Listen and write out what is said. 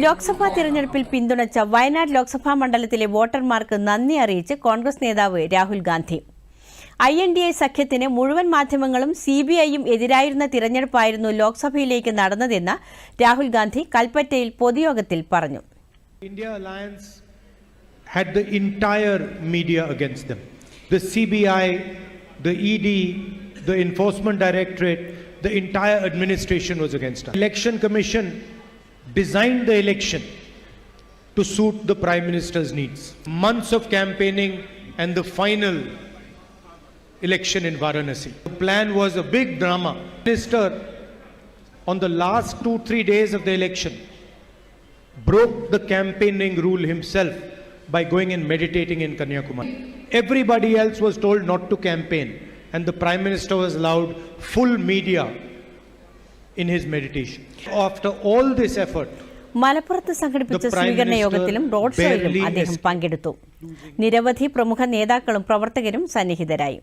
ലോക്സഭാ തിരഞ്ഞെടുപ്പിൽ പിന്തുണച്ച വയനാട് ലോക്സഭാ മണ്ഡലത്തിലെ വോട്ടർമാർക്ക് നന്ദി അറിയിച്ച് കോൺഗ്രസ് നേതാവ് Rahul Gandhi. I N D A സഖ്യത്തിന് മുഴുവൻ മാധ്യമങ്ങളും സി ബി ഐയും എതിരായിരുന്ന തിരഞ്ഞെടുപ്പായിരുന്നു ലോക്സഭയിലേക്ക് നടന്നതെന്ന് രാഹുൽ ഗാന്ധി കൽപ്പറ്റയിൽ പൊതുയോഗത്തിൽ പറഞ്ഞു. India Alliance had the entire media the C B I the E the Enforcement Directorate, the entire administration was against us. Election Commission designed the election to suit the Prime Minister's needs. Months of campaigning and the final election in Varanasi. The plan was a big drama. Minister, on the last two, three days of the election, broke the campaigning rule himself by going and meditating in Kanyakumari. Everybody else was told not to campaign, and the Prime Minister was allowed full media in his meditation. After all this effort, മലപ്പുറത്ത് സംഘടിപ്പിച്ച സ്വീകരണ യോഗത്തിലും road ഷോയിലും അദ്ദേഹം. പങ്കെടുത്തു നിരവധി പ്രമുഖ നേതാക്കളും പ്രവർത്തകരും സന്നിഹിതരായി